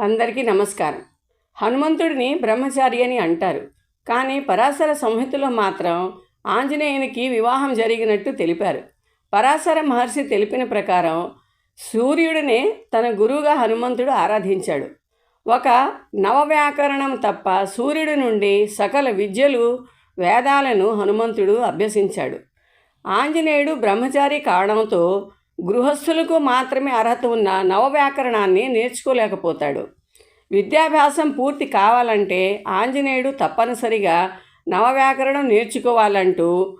అందరికీ నమస్కారం. హనుమంతుడిని బ్రహ్మచారి అని అంటారు. కానీ పరాశర సంహితలో మాత్రం ఆంజనేయునికి వివాహం జరిగినట్టు తెలిపారు. పరాశర మహర్షి తెలిపిన ప్రకారం సూర్యుడినే తన గురువుగా హనుమంతుడు ఆరాధించాడు. ఒక నవవ్యాకరణం తప్ప సూర్యుడి నుండి సకల విద్యలు వేదాలను హనుమంతుడు అభ్యసించాడు. ఆంజనేయుడు బ్రహ్మచారి కావడంతో గృహస్థులకు మాత్రమే అర్హత ఉన్న నవవ్యాకరణాన్ని నేర్చుకోలేకపోతాడు. విద్యాభ్యాసం పూర్తి కావాలంటే ఆంజనేయుడు తప్పనిసరిగా నవవ్యాకరణం నేర్చుకోవాలంటూ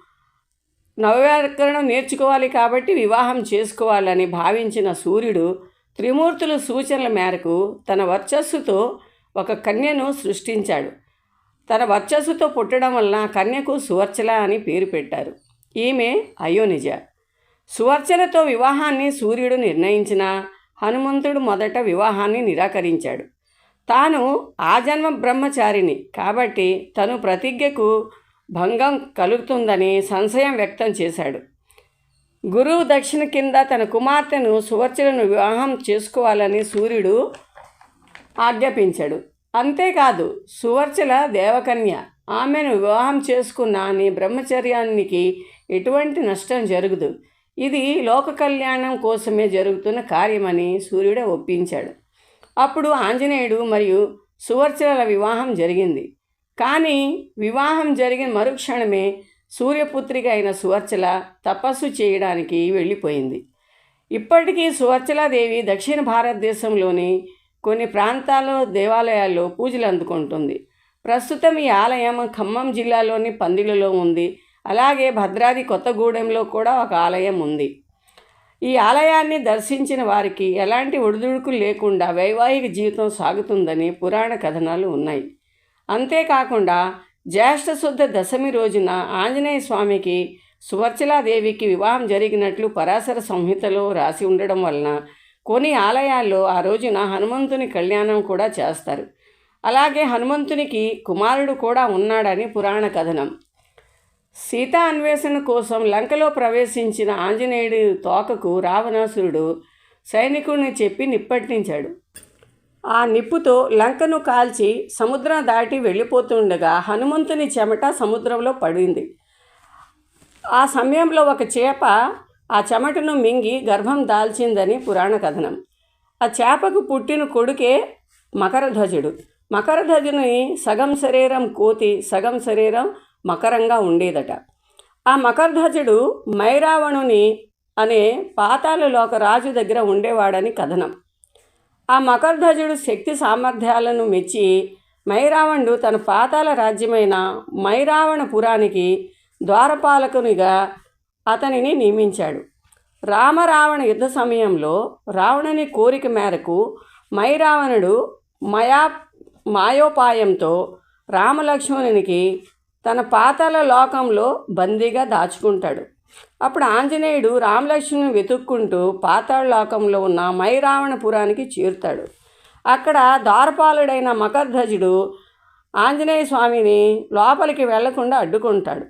నవవ్యాకరణం నేర్చుకోవాలి కాబట్టి వివాహం చేసుకోవాలని భావించిన సూర్యుడు త్రిమూర్తుల సూచనల మేరకు తన వర్చస్సుతో ఒక కన్యను సృష్టించాడు. తన వర్చస్సుతో పుట్టడం వలన కన్యకు సువర్చల అని పేరు పెట్టారు. ఈమె అయోనిజ. సువర్చలతో వివాహాన్ని సూర్యుడు నిర్ణయించిన హనుమంతుడు మొదట వివాహాన్ని నిరాకరించాడు. తాను ఆజన్మ బ్రహ్మచారిని కాబట్టి తను ప్రతిజ్ఞకు భంగం కలుగుతుందని సంశయం వ్యక్తం చేశాడు. గురువు దక్షిణ కింద తన కుమార్తెను సువర్చలను వివాహం చేసుకోవాలని సూర్యుడు ఆజ్ఞాపించాడు. అంతేకాదు సువర్చల దేవకన్య ఆమెను వివాహం చేసుకున్న నీ బ్రహ్మచర్యానికి ఎటువంటి నష్టం జరగదు. ఇది లోక కళ్యాణం కోసమే జరుగుతున్న కార్యమని సూర్యుడు ఒప్పించాడు. అప్పుడు ఆంజనేయుడు మరియు సువర్చల వివాహం జరిగింది. కానీ వివాహం జరిగిన మరుక్షణమే సూర్యపుత్రిక అయిన సువర్చల తపస్సు చేయడానికి వెళ్ళిపోయింది. ఇప్పటికీ సువర్చలాదేవి దక్షిణ భారతదేశంలోని కొన్ని ప్రాంతాల్లో దేవాలయాల్లో పూజలు అందుకుంటుంది. ప్రస్తుతం ఈ ఆలయం ఖమ్మం జిల్లాలోని పందిలలో ఉంది. అలాగే భద్రాది కొత్తగూడెంలో కూడా ఒక ఆలయం ఉంది. ఈ ఆలయాన్ని దర్శించిన వారికి ఎలాంటి ఒడిదుడుకులు లేకుండా వైవాహిక జీవితం సాగుతుందని పురాణ కథనాలు ఉన్నాయి. అంతేకాకుండా జ్యేష్ఠ శుద్ధ దశమి రోజున ఆంజనేయ స్వామికి సువర్చలాదేవికి వివాహం జరిగినట్లు పరాశర సంహితలో రాసి ఉండడం వలన కొన్ని ఆలయాల్లో ఆ రోజున హనుమంతుని కళ్యాణం కూడా చేస్తారు. అలాగే హనుమంతునికి కుమారుడు కూడా ఉన్నాడని పురాణ కథనం. సీతా అన్వేషణ కోసం లంకలో ప్రవేశించిన ఆంజనేయుడి తోకకు రావణాసురుడు సైనికుడిని చెప్పి నిప్పట్టించాడు. ఆ నిప్పుతో లంకను కాల్చి సముద్రం దాటి వెళ్ళిపోతుండగా హనుమంతుని చెమట సముద్రంలో పడింది. ఆ సమయంలో ఒక చేప ఆ చెమటను మింగి గర్భం దాల్చిందని పురాణ కథనం. ఆ చేపకు పుట్టిన కొడుకే మకరధ్వజుడు. మకరధ్వజుని సగం శరీరం కోతి సగం శరీరం మకరంగా ఉండేదట. ఆ మకరధ్వజుడు మైరావణుని అనే పాతాళలోక రాజు దగ్గర ఉండేవాడని కథనం. ఆ మకరధ్వజుడు శక్తి సామర్థ్యాలను మెచ్చి మైరావణుడు తన పాతాల రాజ్యమైన మైరావణపురానికి ద్వారపాలకునిగా అతనిని నియమించాడు. రామరావణ యుద్ధ సమయంలో రావణుని కోరిక మేరకు మైరావణుడు మయా మాయోపాయంతో రామలక్ష్మణునికి తన పాతాల లోకంలో బందీగా దాచుకుంటాడు. అప్పుడు ఆంజనేయుడు రామలక్ష్మిని వెతుక్కుంటూ పాతాళ లోకంలో ఉన్న మైరావణపురానికి చేరుతాడు. అక్కడ ద్వారపాలుడైన మకర్ధ్వజుడు ఆంజనేయ స్వామిని లోపలికి వెళ్ళకుండా అడ్డుకుంటాడు.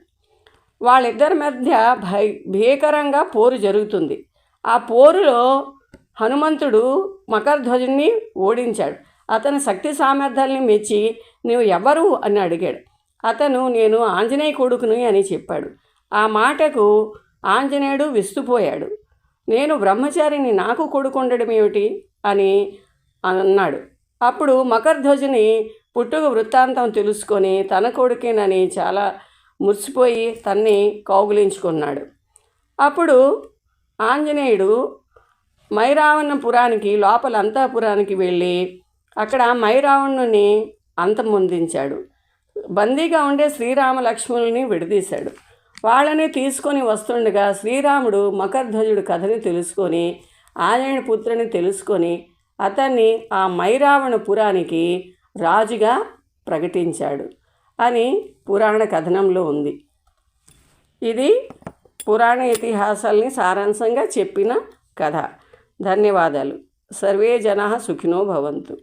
వాళ్ళిద్దరి మధ్య భై భీకరంగా పోరు జరుగుతుంది. ఆ పోరులో హనుమంతుడు మకరధ్వజుని ఓడించాడు. అతని శక్తి సామర్థ్యాల్ని మెచ్చి నువ్వు ఎవరు? అని అడిగాడు. అతను నేను ఆంజనేయ కొడుకుని అని చెప్పాడు. ఆ మాటకు ఆంజనేయుడు విస్తుపోయాడు. నేను బ్రహ్మచారిని నాకు కొడుకుండడం ఏమిటి? అని అన్నాడు. అప్పుడు మకర్ధ్వజుని పుట్టుక వృత్తాంతం తెలుసుకొని తన కొడుకేనని చాలా మురిసిపోయి తన్ని కౌగులించుకున్నాడు. అప్పుడు ఆంజనేయుడు మైరావణపురానికి లోపల అంతఃపురానికి వెళ్ళి అక్కడ మైరావణుని అంతమొందించాడు. బందీగా ఉండే శ్రీరామ లక్ష్మణుల్ని విడదీశాడు. వాళ్ళని తీసుకొని వస్తుండగా శ్రీరాముడు మకర్ధ్వజుడు కథని తెలుసుకొని ఆంజనేయ పుత్రుని తెలుసుకొని అతన్ని ఆ మైరావణ పురానికి రాజుగా ప్రకటించాడు అని పురాణ కథనంలో ఉంది. ఇది పురాణ ఇతిహాసాల్ని సారాంశంగా చెప్పిన కథ. ధన్యవాదాలు. సర్వే జనా సుఖినో భవంతు.